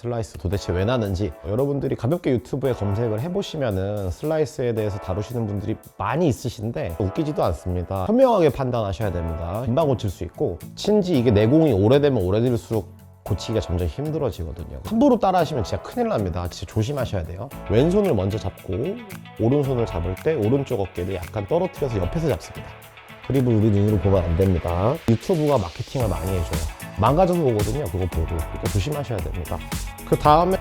슬라이스 도대체 왜 나는지 여러분들이 가볍게 유튜브에 검색을 해보시면은 슬라이스에 대해서 다루시는 분들이 많이 있으신데 웃기지도 않습니다. 현명하게 판단하셔야 됩니다. 금방 고칠 수 있고 친지 이게 내공이 오래되면 오래될수록 고치기가 점점 힘들어지거든요. 함부로 따라 하시면 진짜 큰일 납니다. 진짜 조심하셔야 돼요. 왼손을 먼저 잡고 오른손을 잡을 때 오른쪽 어깨를 약간 떨어뜨려서 옆에서 잡습니다. 그립을 우리 눈으로 보면 안 됩니다. 유튜브가 마케팅을 많이 해줘요. 망가져서 보거든요. 그거 보고. 그러니까 조심하셔야 됩니다. 그 다음에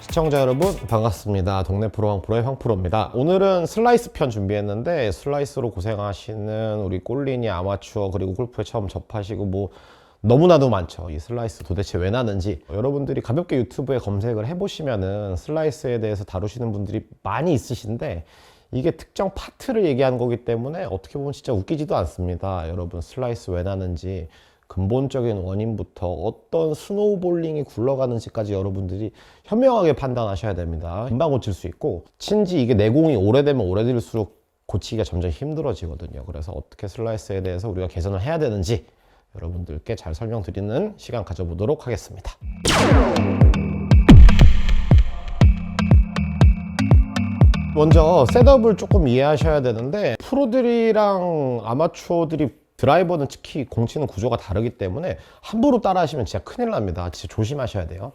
시청자 여러분 반갑습니다. 동네 프로 황프로의 황프로입니다. 오늘은 슬라이스 편 준비했는데 슬라이스로 고생하시는 우리 꼴린이 아마추어 그리고 골프에 처음 접하시고 뭐 너무나도 많죠. 이 슬라이스 도대체 왜 나는지 여러분들이 가볍게 유튜브에 검색을 해보시면은 슬라이스에 대해서 다루시는 분들이 많이 있으신데 이게 특정 파트를 얘기하는 거기 때문에 어떻게 보면 진짜 웃기지도 않습니다. 여러분 슬라이스 왜 나는지 근본적인 원인부터 어떤 스노우볼링이 굴러가는지까지 여러분들이 현명하게 판단하셔야 됩니다. 금방 고칠 수 있고 친지 이게 내공이 오래되면 오래될수록 고치기가 점점 힘들어지거든요. 그래서 어떻게 슬라이스에 대해서 우리가 개선을 해야 되는지 여러분들께 잘 설명드리는 시간 가져보도록 하겠습니다. 먼저 셋업을 조금 이해하셔야 되는데 프로들이랑 아마추어들이 드라이버는 특히 공치는 구조가 다르기 때문에 함부로 따라 하시면 진짜 큰일 납니다. 진짜 조심하셔야 돼요.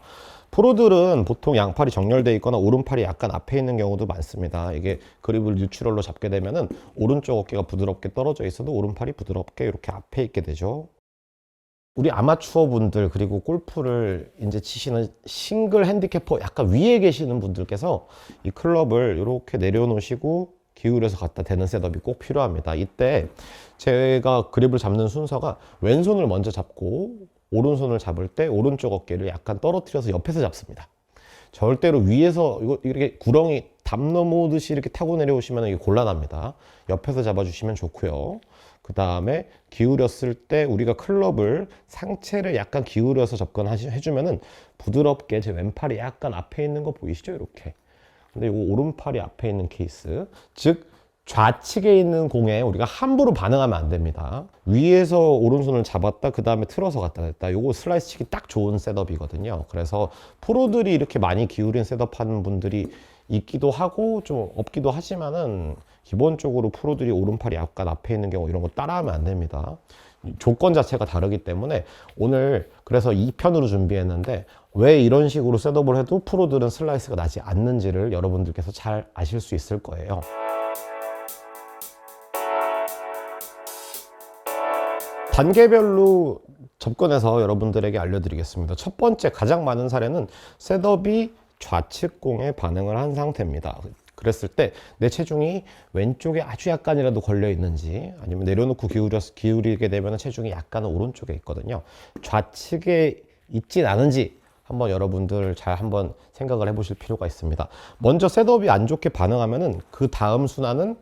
프로들은 보통 양팔이 정렬되어 있거나 오른팔이 약간 앞에 있는 경우도 많습니다. 이게 그립을 뉴트럴로 잡게 되면은 오른쪽 어깨가 부드럽게 떨어져 있어도 오른팔이 부드럽게 이렇게 앞에 있게 되죠. 우리 아마추어 분들 그리고 골프를 이제 치시는 싱글 핸디캐퍼 약간 위에 계시는 분들께서 이 클럽을 이렇게 내려놓으시고 기울여서 갖다 대는 셋업이 꼭 필요합니다. 이때 제가 그립을 잡는 순서가 왼손을 먼저 잡고 오른손을 잡을 때 오른쪽 어깨를 약간 떨어뜨려서 옆에서 잡습니다. 절대로 위에서 이거 이렇게 구렁이 담 넘어오듯이 이렇게 타고 내려오시면 이게 곤란합니다. 옆에서 잡아주시면 좋고요. 그 다음에 기울였을 때 우리가 클럽을 상체를 약간 기울여서 접근해주면은 부드럽게 제 왼팔이 약간 앞에 있는 거 보이시죠? 이렇게. 근데 이거 오른팔이 앞에 있는 케이스. 즉, 좌측에 있는 공에 우리가 함부로 반응하면 안 됩니다. 위에서 오른손을 잡았다, 그 다음에 틀어서 갖다 댔다. 요거 슬라이스 치기 딱 좋은 셋업이거든요. 그래서 프로들이 이렇게 많이 기울인 셋업 하는 분들이 있기도 하고 좀 없기도 하지만은 기본적으로 프로들이 오른팔이 약간 앞에 있는 경우 이런 거 따라하면 안 됩니다. 조건 자체가 다르기 때문에 오늘 그래서 2편으로 준비했는데 왜 이런 식으로 셋업을 해도 프로들은 슬라이스가 나지 않는지를 여러분들께서 잘 아실 수 있을 거예요. 단계별로 접근해서 여러분들에게 알려드리겠습니다. 첫 번째 가장 많은 사례는 셋업이 좌측 공에 반응을 한 상태입니다. 그랬을 때 내 체중이 왼쪽에 아주 약간이라도 걸려 있는지 아니면 내려놓고 기울여 기울이게 되면 체중이 약간 오른쪽에 있거든요. 좌측에 있진 않은지 한번 여러분들 잘 한번 생각을 해보실 필요가 있습니다. 먼저 셋업이 안 좋게 반응하면은 그 다음 순환은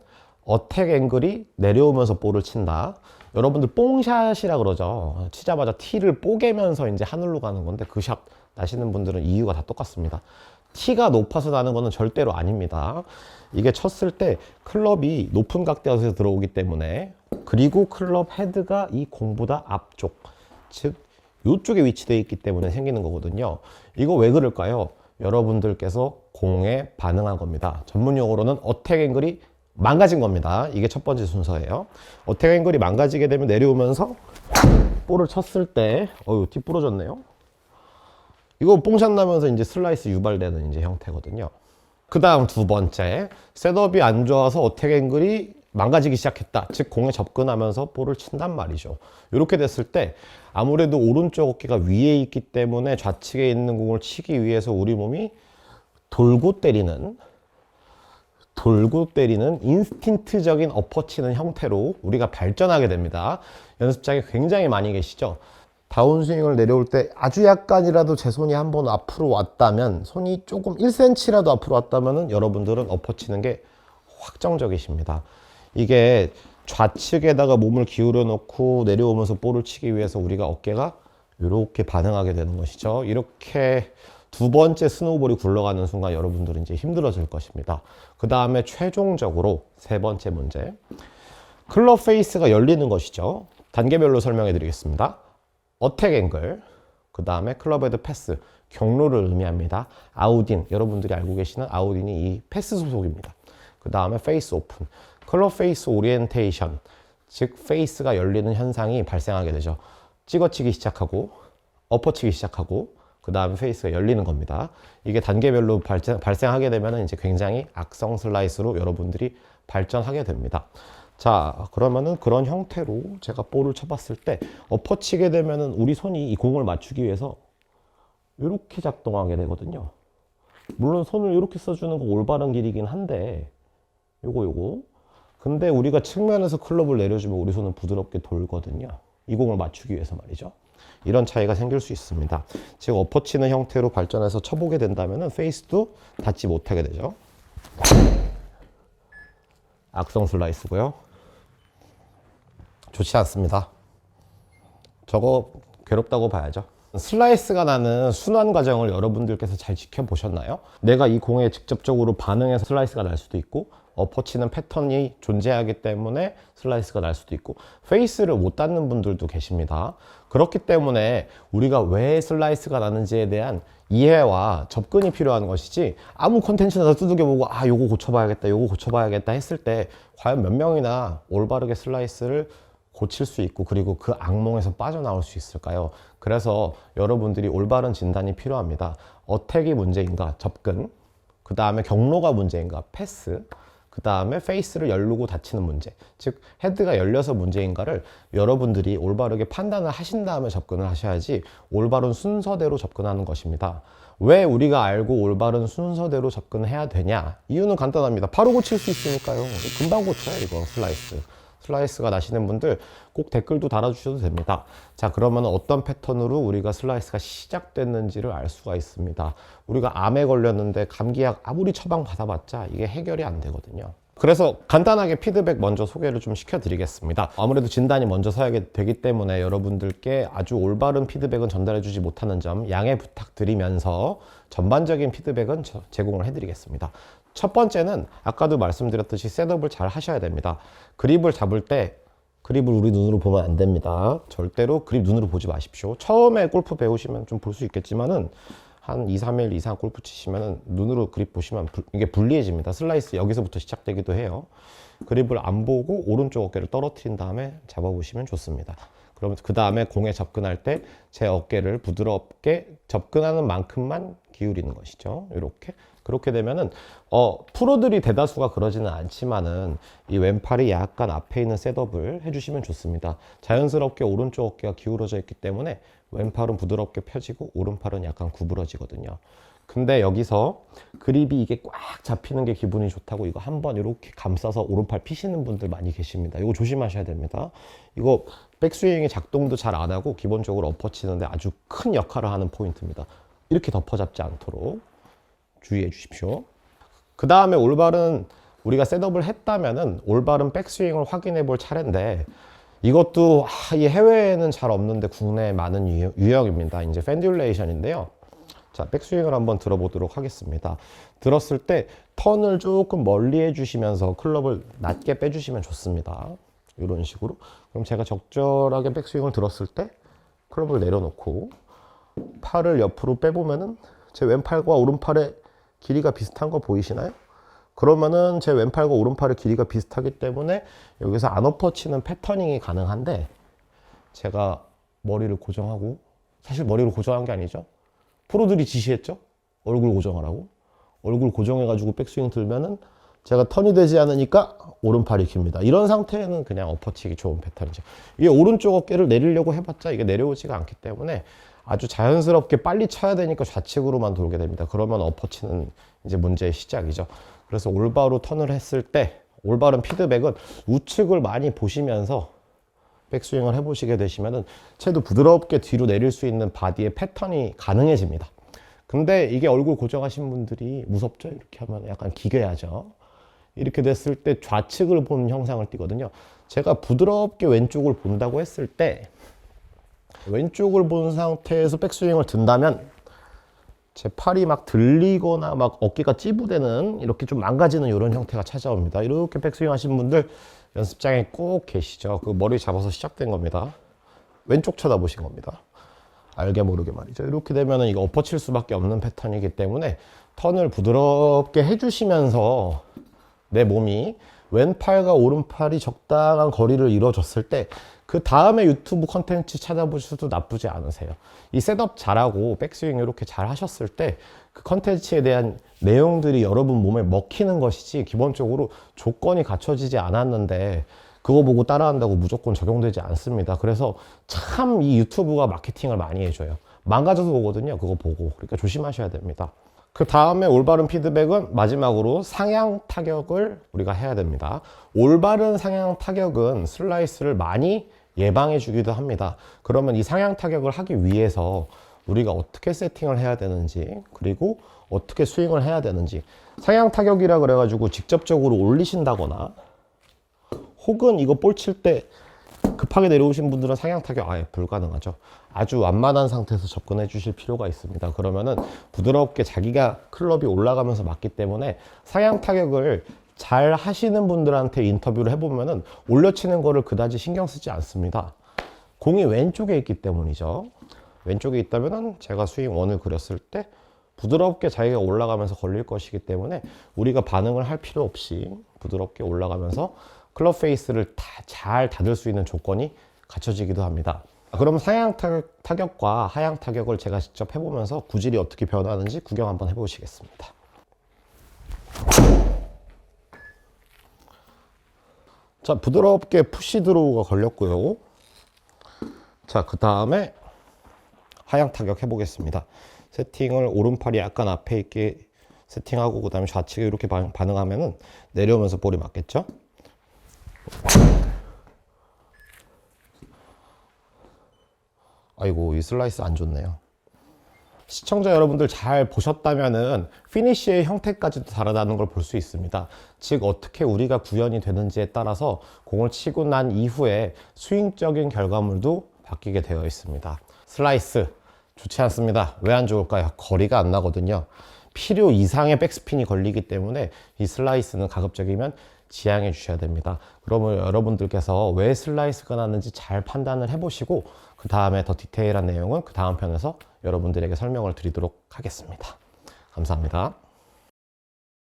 어택 앵글이 내려오면서 볼을 친다. 여러분들 뽕샷이라 그러죠. 치자마자 티를 뽀개면서 이제 하늘로 가는 건데 그 샷 나시는 분들은 이유가 다 똑같습니다. 티가 높아서 나는 거는 절대로 아닙니다. 이게 쳤을 때 클럽이 높은 각도에서 들어오기 때문에 그리고 클럽 헤드가 이 공보다 앞쪽 즉 이쪽에 위치되어 있기 때문에 생기는 거거든요. 이거 왜 그럴까요? 여러분들께서 공에 반응한 겁니다. 전문 용어로는 어택 앵글이 망가진 겁니다. 이게 첫 번째 순서예요. 어택 앵글이 망가지게 되면 내려오면서 볼을 쳤을 때 어유 티 부러졌네요. 이거 뽕샷 나면서 이제 슬라이스 유발되는 이제 형태거든요. 그 다음 두 번째, 셋업이 안 좋아서 어택 앵글이 망가지기 시작했다. 즉, 공에 접근하면서 볼을 친단 말이죠. 이렇게 됐을 때 아무래도 오른쪽 어깨가 위에 있기 때문에 좌측에 있는 공을 치기 위해서 우리 몸이 돌고 때리는 돌고 때리는 인스틴트적인 엎어치는 형태로 우리가 발전하게 됩니다. 연습장에 굉장히 많이 계시죠? 다운스윙을 내려올 때 아주 약간이라도 제 손이 한 번 앞으로 왔다면 손이 조금 1cm라도 앞으로 왔다면 여러분들은 엎어치는 게 확정적이십니다. 이게 좌측에다가 몸을 기울여 놓고 내려오면서 볼을 치기 위해서 우리가 어깨가 이렇게 반응하게 되는 것이죠. 이렇게 두 번째 스노우볼이 굴러가는 순간 여러분들은 이제 힘들어질 것입니다. 그 다음에 최종적으로 세 번째 문제. 클럽 페이스가 열리는 것이죠. 단계별로 설명해 드리겠습니다. 어택 앵글, 그 다음에 클럽 헤드 패스. 경로를 의미합니다. 아우딘 여러분들이 알고 계시는 아우딘이 이 패스 소속입니다. 그 다음에 페이스 오픈, 컬러 페이스 오리엔테이션, 즉 페이스가 열리는 현상이 발생하게 되죠. 찍어치기 시작하고 엎어치기 시작하고 그 다음에 페이스가 열리는 겁니다. 이게 단계별로 발생, 발생하게 되면 이제 굉장히 악성 슬라이스로 여러분들이 발전하게 됩니다. 자, 그러면은 그런 형태로 제가 볼을 쳐봤을 때 엎어치게 되면은 우리 손이 이 공을 맞추기 위해서 이렇게 작동하게 되거든요. 물론 손을 이렇게 써주는 거 올바른 길이긴 한데 요거 요거 근데 우리가 측면에서 클럽을 내려주면 우리 손은 부드럽게 돌거든요. 이 공을 맞추기 위해서 말이죠. 이런 차이가 생길 수 있습니다. 즉 엎어치는 형태로 발전해서 쳐보게 된다면 페이스도 닿지 못하게 되죠. 악성 슬라이스고요. 좋지 않습니다. 저거 괴롭다고 봐야죠. 슬라이스가 나는 순환 과정을 여러분들께서 잘 지켜보셨나요? 내가 이 공에 직접적으로 반응해서 슬라이스가 날 수도 있고 엎어치는 패턴이 존재하기 때문에 슬라이스가 날 수도 있고 페이스를 못 닿는 분들도 계십니다. 그렇기 때문에 우리가 왜 슬라이스가 나는지에 대한 이해와 접근이 필요한 것이지 아무 콘텐츠나 두들겨보고 아 요거 고쳐봐야겠다 요거 고쳐봐야겠다 했을 때 과연 몇 명이나 올바르게 슬라이스를 고칠 수 있고 그리고 그 악몽에서 빠져나올 수 있을까요? 그래서 여러분들이 올바른 진단이 필요합니다. 어택이 문제인가? 접근. 그 다음에 경로가 문제인가? 패스. 그 다음에 페이스를 열르고 닫히는 문제. 즉, 헤드가 열려서 문제인가를 여러분들이 올바르게 판단을 하신 다음에 접근을 하셔야지 올바른 순서대로 접근하는 것입니다. 왜 우리가 알고 올바른 순서대로 접근해야 되냐? 이유는 간단합니다. 바로 고칠 수 있으니까요. 금방 고쳐요, 이거 슬라이스. 슬라이스가 나시는 분들 꼭 댓글도 달아주셔도 됩니다. 자, 그러면 어떤 패턴으로 우리가 슬라이스가 시작됐는지를 알 수가 있습니다. 우리가 암에 걸렸는데 감기약 아무리 처방 받아봤자 이게 해결이 안 되거든요. 그래서 간단하게 피드백 먼저 소개를 좀 시켜드리겠습니다. 아무래도 진단이 먼저 서야게 되기 때문에 여러분들께 아주 올바른 피드백은 전달해주지 못하는 점 양해 부탁드리면서 전반적인 피드백은 저- 제공을 해드리겠습니다. 첫 번째는 아까도 말씀드렸듯이 셋업을 잘 하셔야 됩니다. 그립을 잡을 때 그립을 우리 눈으로 보면 안 됩니다. 절대로 그립 눈으로 보지 마십시오. 처음에 골프 배우시면 좀 볼 수 있겠지만은 한 2, 3일 이상 골프 치시면은 눈으로 그립 보시면 불- 이게 불리해집니다. 슬라이스 여기서부터 시작되기도 해요. 그립을 안 보고 오른쪽 어깨를 떨어뜨린 다음에 잡아보시면 좋습니다. 그러면 그 다음에 공에 접근할 때 제 어깨를 부드럽게 접근하는 만큼만 기울이는 것이죠. 이렇게 그렇게 되면은 어 프로들이 대다수가 그러지는 않지만은 이 왼팔이 약간 앞에 있는 셋업을 해주시면 좋습니다. 자연스럽게 오른쪽 어깨가 기울어져 있기 때문에 왼팔은 부드럽게 펴지고 오른팔은 약간 구부러지거든요. 근데 여기서 그립이 이게 꽉 잡히는 게 기분이 좋다고 이거 한번 이렇게 감싸서 오른팔 피시는 분들 많이 계십니다. 이거 조심하셔야 됩니다. 이거 백스윙이 작동도 잘 안 하고 기본적으로 엎어치는데 아주 큰 역할을 하는 포인트입니다. 이렇게 덮어잡지 않도록 주의해 주십시오. 그 다음에 올바른 우리가 셋업을 했다면은 올바른 백스윙을 확인해 볼 차례인데 이것도 아, 이 해외에는 잘 없는데 국내에 많은 유- 유형입니다. 이제 펜듈레이션인데요. 자, 백스윙을 한번 들어보도록 하겠습니다. 들었을 때 턴을 조금 멀리 해주시면서 클럽을 낮게 빼주시면 좋습니다. 이런 식으로. 그럼 제가 적절하게 백스윙을 들었을 때 클럽을 내려놓고 팔을 옆으로 빼보면은 제 왼팔과 오른팔의 길이가 비슷한 거 보이시나요? 그러면은 제 왼팔과 오른팔의 길이가 비슷하기 때문에 여기서 안 엎어치는 패터닝이 가능한데 제가 머리를 고정하고 사실 머리를 고정한 게 아니죠. 프로들이 지시했죠. 얼굴 고정하라고. 얼굴 고정해가지고 백스윙 들면은 제가 턴이 되지 않으니까 오른팔이 깁니다. 이런 상태에는 그냥 엎어치기 좋은 패턴이죠. 이게 오른쪽 어깨를 내리려고 해봤자 이게 내려오지가 않기 때문에 아주 자연스럽게 빨리 쳐야 되니까 좌측으로만 돌게 됩니다. 그러면 엎어치는 이제 문제의 시작이죠. 그래서 올바로 턴을 했을 때 올바른 피드백은 우측을 많이 보시면서 백스윙을 해보시게 되시면은 채도 부드럽게 뒤로 내릴 수 있는 바디의 패턴이 가능해집니다. 근데 이게 얼굴 고정하신 분들이 무섭죠? 이렇게 하면 약간 기괴하죠. 이렇게 됐을 때 좌측을 보는 형상을 띠거든요. 제가 부드럽게 왼쪽을 본다고 했을 때 왼쪽을 본 상태에서 백스윙을 든다면 제 팔이 막 들리거나 막 어깨가 찌부대는 이렇게 좀 망가지는 이런 형태가 찾아옵니다. 이렇게 백스윙 하신 분들 연습장에 꼭 계시죠. 그 머리 잡아서 시작된 겁니다. 왼쪽 쳐다보신 겁니다. 알게 모르게 말이죠. 이렇게 되면은 이거 엎어칠 수밖에 없는 패턴이기 때문에 턴을 부드럽게 해주시면서 내 몸이 왼팔과 오른팔이 적당한 거리를 이루어졌을 때 그 다음에 유튜브 컨텐츠 찾아보셔도 나쁘지 않으세요. 이 셋업 잘하고 백스윙 이렇게 잘 하셨을 때 그 컨텐츠에 대한 내용들이 여러분 몸에 먹히는 것이지 기본적으로 조건이 갖춰지지 않았는데 그거 보고 따라한다고 무조건 적용되지 않습니다. 그래서 참 이 유튜브가 마케팅을 많이 해줘요. 망가져서 오거든요. 그거 보고. 그러니까 조심하셔야 됩니다. 그 다음에 올바른 피드백은 마지막으로 상향 타격을 우리가 해야 됩니다. 올바른 상향 타격은 슬라이스를 많이 예방해 주기도 합니다. 그러면 이 상향 타격을 하기 위해서 우리가 어떻게 세팅을 해야 되는지 그리고 어떻게 스윙을 해야 되는지 상향 타격이라 그래가지고 직접적으로 올리신다거나 혹은 이거 볼 칠 때 급하게 내려오신 분들은 상향 타격 아예 불가능하죠. 아주 완만한 상태에서 접근해 주실 필요가 있습니다. 그러면은 부드럽게 자기가 클럽이 올라가면서 맞기 때문에 상향 타격을 잘 하시는 분들한테 인터뷰를 해보면은 올려치는 거를 그다지 신경 쓰지 않습니다. 공이 왼쪽에 있기 때문이죠. 왼쪽에 있다면은 제가 스윙 원을 그렸을 때 부드럽게 자기가 올라가면서 걸릴 것이기 때문에 우리가 반응을 할 필요 없이 부드럽게 올라가면서 클럽 페이스를 다 잘 닫을 수 있는 조건이 갖춰지기도 합니다. 아, 그럼 상향 타격, 타격 과 하향 타격을 제가 직접 해보면서 구질이 어떻게 변하는지 구경 한번 해보시겠습니다. 자, 부드럽게 푸시 드로우가 걸렸고요. 자, 그 다음에 하향 타격 해보겠습니다. 세팅을 오른팔이 약간 앞에 있게 세팅하고 그 다음에 좌측에 이렇게 반- 반응하면은 내려오면서 볼이 맞겠죠? 아이고 이 슬라이스 안 좋네요. 시청자 여러분들 잘 보셨다면은 피니쉬의 형태까지도 다르다는 걸 볼 수 있습니다. 즉 어떻게 우리가 구현이 되는지에 따라서 공을 치고 난 이후에 스윙적인 결과물도 바뀌게 되어 있습니다. 슬라이스 좋지 않습니다. 왜 안 좋을까요? 거리가 안 나거든요. 필요 이상의 백스핀이 걸리기 때문에 이 슬라이스는 가급적이면 지양해 주셔야 됩니다. 그러면 여러분들께서 왜 슬라이스가 나는지 잘 판단을 해보시고 그 다음에 더 디테일한 내용은 그 다음 편에서 여러분들에게 설명을 드리도록 하겠습니다. 감사합니다.